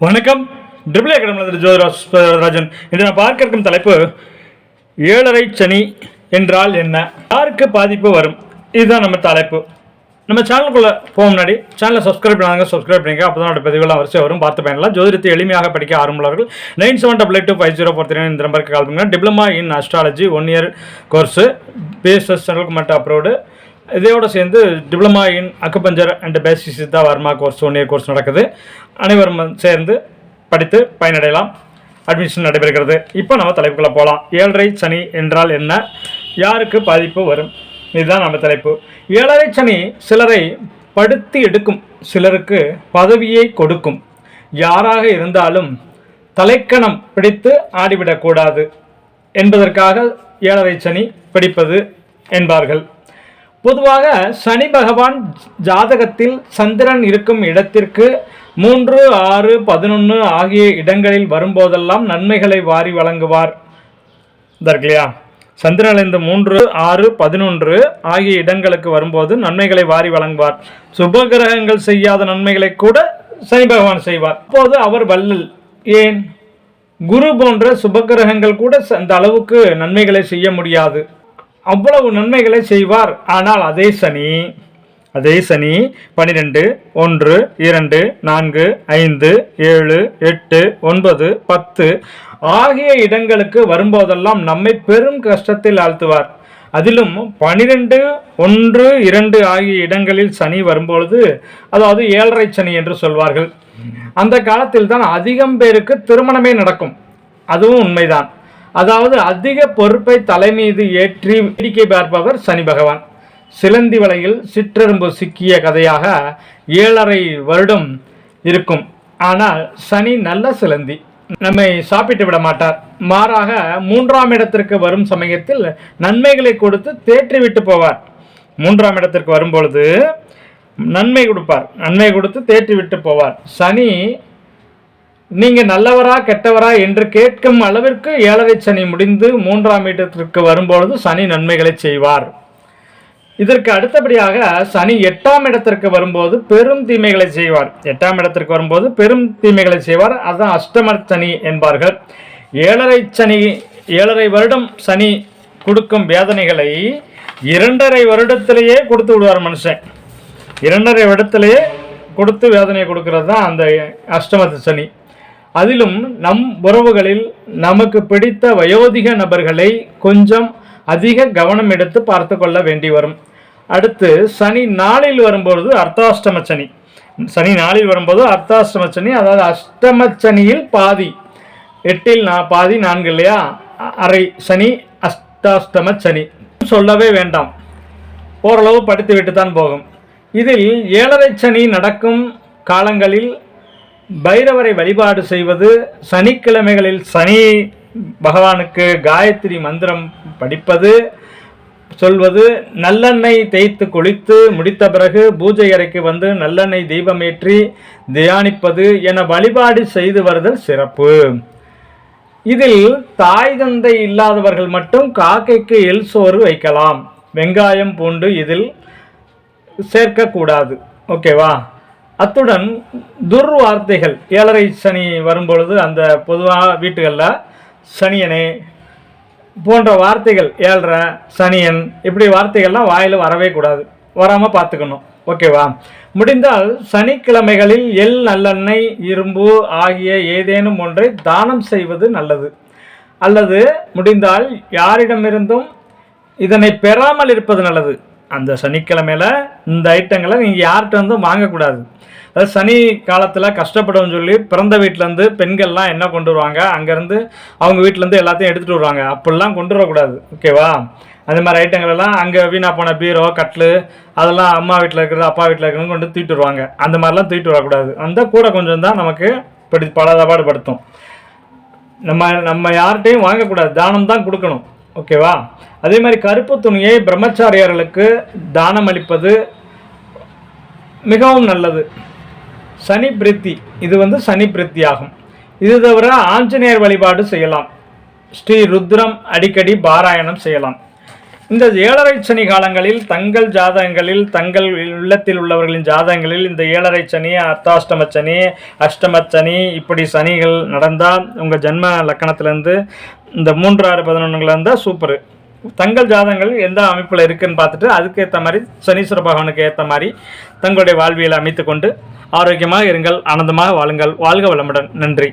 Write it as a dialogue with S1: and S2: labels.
S1: வணக்கம். ட்ரிபிள் அகாடமியில் ஜோதிராஜ் ராஜன். இன்று நான் பார்க்க இருக்கும் தலைப்பு ஏழரை சனி என்றால் என்ன? யாருக்கு பாதிப்பு வரும்? இதுதான் நம்ம தலைப்பு. நம்ம சேனலுக்குள்ளே போக முன்னாடி சேனலை சப்ஸ்கிரைப் பண்ணாங்க சப்ஸ்கிரைப் பண்ணிக்க அப்போ தான் பதிவுகள்லாம் வரிசை வரும். பார்த்து பயணலாம் ஜோதிடத்தை எளிமையாக படிக்க ஆரம்புள்ளவர்கள் nine seven double eight two five zero four three இந்த நம்பருக்கு கால் பண்ணுங்கள் diploma in astrology one year course BSS central மட்டும் அப்ரோடு இதையோடு சேர்ந்து diploma in acupuncture and basic Siddha Varma course one year course நடக்குது. அனைவரும் சேர்ந்து படித்து பயனடையலாம். அட்மிஷன் நடைபெறுகிறது. இப்போ நம்ம தலைப்புக்குள்ளே போகலாம் ஏழரை சனி என்றால் என்ன? யாருக்கு பாதிப்பு வரும்? இதுதான் நம்ம தலைப்பு. ஏழரை சனி சிலரை படுத்து எடுக்கும். சிலருக்கு பதவியை கொடுக்கும். யாராக இருந்தாலும் தலைக்கணம் பிடித்து ஆடிவிடக்கூடாது. என்பதற்காக ஏழரை சனி பிடிப்பது என்பார்கள். பொதுவாக சனி பகவான் ஜாதகத்தில் சந்திரன் இருக்கும் இடத்திற்கு மூன்று ஆறு பதினொன்று ஆகிய இடங்களில் வரும்போதெல்லாம் நன்மைகளை வாரி வழங்குவார். இதா இல்லையா? சந்திரன் இந்த மூன்று ஆறு பதினொன்று ஆகிய இடங்களுக்கு வரும்போது நன்மைகளை வாரி வழங்குவார். சுபகிரகங்கள் செய்யாத நன்மைகளை கூட சனி பகவான் செய்வார். அப்போது அவர் வல்லல் ஏன்? குரு போன்ற சுபகிரகங்கள் கூட அந்த அளவுக்கு நன்மைகளை செய்ய முடியாது. அவ்வளவு நன்மைகளை செய்வார். ஆனால் அதே சனி அதே சனி பனிரெண்டு ஒன்று இரண்டு நான்கு ஐந்து ஏழு எட்டு ஒன்பது பத்து ஆகிய இடங்களுக்கு வரும்போதெல்லாம் நம்மை பெரும் கஷ்டத்தில் ஆழ்த்துவார். அதிலும் பனிரெண்டு ஒன்று இரண்டு ஆகிய இடங்களில் சனி வரும்பொழுது அதாவது ஏழரை சனி என்று சொல்வார்கள். அந்த காலத்தில் தான் அதிகம் பேருக்கு திருமணமே நடக்கும். அதுவும் உண்மைதான். அதாவது அதிக பொறுப்பை தலைமீது ஏற்றி வேடிக்கை பார்ப்பவர் சனி பகவான். சிலந்தி வலையில் சிற்றெரும்பு சிக்கிய கதையாக ஏழரை வருடம் இருக்கும். ஆனால் சனி நல்ல சிலந்தி. நம்மை சாப்பிட்டு விட மாட்டார். மாறாக மூன்றாம் இடத்திற்கு வரும் சமயத்தில் நன்மைகளை கொடுத்து தேற்றி விட்டு போவார். மூன்றாம் இடத்திற்கு வரும்பொழுது நன்மை கொடுப்பார். நன்மை கொடுத்து தேற்றி விட்டு போவார். சனி நீங்க நல்லவரா கெட்டவரா என்று கேட்கும் அளவிற்கு ஏழரை சனி முடிந்து மூன்றாம் இடத்திற்கு வரும்பொழுது சனி நன்மைகளை செய்வார். இதற்கு அடுத்தபடியாக சனி எட்டாம் இடத்திற்கு வரும்போது பெரும் தீமைகளை செய்வார். எட்டாம் இடத்திற்கு வரும்போது பெரும் தீமைகளை செய்வார். அதுதான் அஷ்டம சனி என்பார்கள். ஏழரை சனி ஏழரை வருடம் சனி கொடுக்கும் வேதனைகளை இரண்டரை வருடத்திலேயே கொடுத்து விடுவார் மனுஷன். இரண்டரை வருடத்திலேயே கொடுத்து வேதனையை கொடுக்கறது தான் அந்த அஷ்டமத்து சனி. அதிலும் நம் உறவுகளில் நமக்கு பிடித்த வயோதிக நபர்களை கொஞ்சம் அதிக கவனம் எடுத்து பார்த்து கொள்ள வேண்டி வரும். அடுத்து சனி நாளில் வரும்பொழுது அர்த்தாஷ்டம சனி. சனி நாளில் வரும்போது அர்த்தாஷ்டம சனி அதாவது அஷ்டம சனியில் பாதி. எட்டில் நான் பாதி நான்கு இல்லையா? அரை சனி அஷ்டாஷ்டம சனி. சொல்லவே வேண்டாம். ஓரளவு படித்து விட்டு தான் போகும். இதில் ஏழரை சனி நடக்கும் காலங்களில் பைரவரை வழிபாடு செய்வது சனிக்கிழமைகளில் சனி பகவானுக்கு காயத்ரி மந்திரம் படிப்பது சொல்வது நல்லெண்ணெய் தேய்த்து குளித்து முடித்த பிறகு பூஜை அறைக்கு வந்து நல்லெண்ணெய் தீபமேற்றி தியானிப்பது என வழிபாடு செய்து வருதல் சிறப்பு. இதில் தாய் தந்தை இல்லாதவர்கள் மட்டும் காக்கைக்கு எல் சோறு வைக்கலாம். வெங்காயம் பூண்டு இதில் சேர்க்கக்கூடாது. ஓகேவா? அத்துடன் துர்வார்த்தைகள் ஏழரை சனி வரும்பொழுது அந்த பொதுவாக வீட்டுகளில் சனியனே போன்ற வார்த்தைகள் ஏழரை சனியன் இப்படி வார்த்தைகள்லாம் வாயில் வரவே கூடாது. வராமல் பார்த்துக்கணும். ஓகேவா? முடிந்தால் சனிக்கிழமைகளில் எள் நல்லெண்ணெய் இரும்பு ஆகிய ஏதேனும் ஒன்றை தானம் செய்வது நல்லது. அல்லது முடிந்தால் யாரிடமிருந்தும் இதனை பெறாமல் இருப்பது நல்லது. அந்த சனிக்கிழமையில இந்த ஐட்டங்களை நீங்கள் யார்கிட்ட வந்து வாங்கக்கூடாது. அதாவது சனி காலத்தில் கஷ்டப்படும் சொல்லி பிறந்த வீட்டிலேருந்து பெண்கள்லாம் என்ன கொண்டு வருவாங்க? அங்கேருந்து அவங்க வீட்டிலேருந்து எல்லாத்தையும் எடுத்துகிட்டு வருவாங்க. அப்படிலாம் கொண்டு வரக்கூடாது. ஓகேவா? அந்த மாதிரி ஐட்டங்கள் எல்லாம் அங்கே வீணா போன பீரோ கட்லு அதெல்லாம் அம்மா வீட்டில் இருக்கிறது அப்பா வீட்டில் இருக்கிறது கொண்டு தூக்கிட்டு வருவாங்க. அந்த மாதிரிலாம் தூக்கிட்டு வரக்கூடாது. அந்த கூட கொஞ்சம் தான் நமக்கு படி பாடுபடுத்தும் நம்ம நம்ம யார்கிட்டையும் வாங்கக்கூடாது. தானம் தான் கொடுக்கணும். ஓகேவா? அதே மாதிரி கருப்பு துணியை பிரம்மச்சாரியார்களுக்கு தானம் அளிப்பது மிகவும் நல்லது. சனி பிரித்தி இது வந்து சனி பிரித்தி ஆகும் இது தவிர ஆஞ்சநேயர் வழிபாடு செய்யலாம். ஸ்ரீ ருத்ரம் அடிக்கடி பாராயணம் செய்யலாம். இந்த ஏழரை சனி காலங்களில் தங்கள் ஜாதகங்களில் தங்கள் இல்லத்தில் உள்ளவர்களின் ஜாதகங்களில் இந்த ஏழரை சனி அர்த்தாஷ்டம சனி அஷ்டம சனி இப்படி சனிகள் நடந்தால் உங்கள் ஜென்ம லக்கணத்திலேருந்து இந்த மூன்று ஆறு பதினொன்றுல இருந்தால் சூப்பர் தங்கள் ஜாதகங்கள் எந்த அமைப்பில் இருக்குன்னு பார்த்துட்டு அதுக்கேற்ற மாதிரி சனீஸ்வர பகவானுக்கு ஏற்ற மாதிரி தங்களுடைய வாழ்வியலை அமைத்துக்கொண்டு ஆரோக்கியமாக இருங்கள் ஆனந்தமாக வாழுங்கள் வாழ்க வளமுடன். நன்றி.